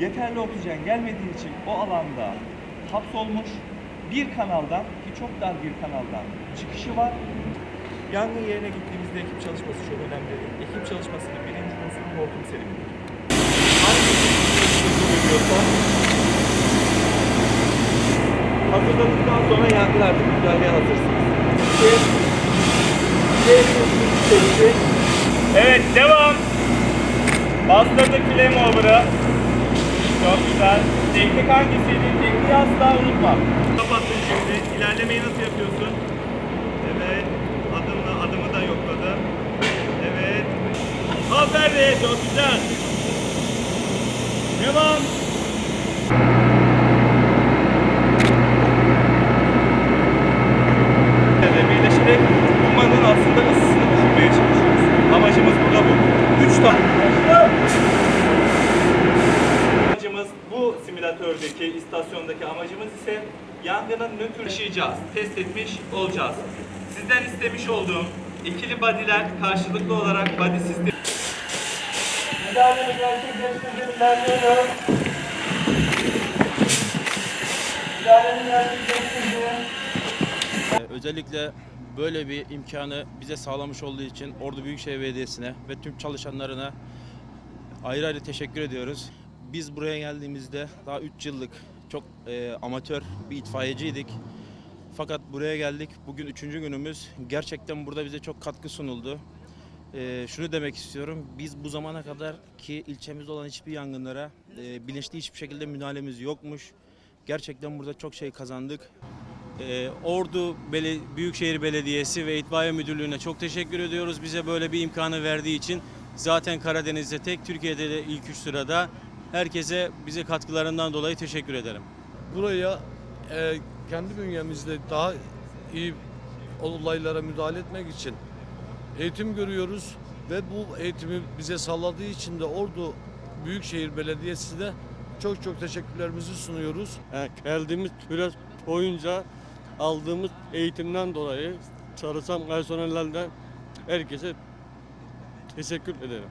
yeterli oksijen gelmediği için o alanda hapsolmuş. Bir kanaldan ki çok dar bir kanaldan çıkışı var. Yangın yerine gittiğimizde ekip çalışması çok önemli. Ekip çalışmasının birinci unsuru hortum serimidir. Hangi görüyorsa hazırladıktan sonra yangın artık müdahaleye hazırsınız. Evet devam. Bastırdık flame over'ı. Çok güzel. Teknik hangisiydi? Tekniği asla unutma. Kapattın şimdi. İlerlemeyi nasıl yapıyorsun? Evet. Adımla adımı da yokladı. Evet. Aferin. Çok güzel. Devam. Ve birleşerek kumanın aslında ısısını düşürmeye çalışıyoruz. Amacımız burada bu. Üç tane. Amacımız bu simülatördeki, istasyondaki amacımız ise yangının nötr yaşayacağız, test etmiş olacağız. Sizden istemiş olduğum ikili body'ler karşılıklı olarak body sistemi. Müdahalemi gerçekleştirdim, ilerliyorum. Müdahalemi gerçekleştirdim. Ee, Özellikle böyle bir imkanı bize sağlamış olduğu için Ordu Büyükşehir Belediyesi'ne ve tüm çalışanlarına ayrı ayrı teşekkür ediyoruz. Biz buraya geldiğimizde daha 3 yıllık çok e, amatör bir itfaiyeciydik. Fakat buraya geldik. Bugün üçüncü günümüz. Gerçekten burada bize çok katkı sunuldu. E, şunu demek istiyorum. Biz bu zamana kadar ki ilçemizde olan hiçbir yangınlara e, bilinçli hiçbir şekilde müdahalemiz yokmuş. Gerçekten burada çok şey kazandık. Ee, Ordu Bele- Büyükşehir Belediyesi ve İtfaiye Müdürlüğü'ne çok teşekkür ediyoruz. Bize böyle bir imkanı verdiği için zaten Karadeniz'de tek Türkiye'de de ilk üç sırada. Herkese bize katkılarından dolayı teşekkür ederim. buraya e, kendi bünyemizde daha iyi olaylara müdahale etmek için eğitim görüyoruz ve bu eğitimi bize sağladığı için de Ordu Büyükşehir Belediyesi'ne çok çok teşekkürlerimizi sunuyoruz. Yani geldiğimiz süre boyunca aldığımız eğitimden dolayı çalışan personellerden herkese teşekkür ederim.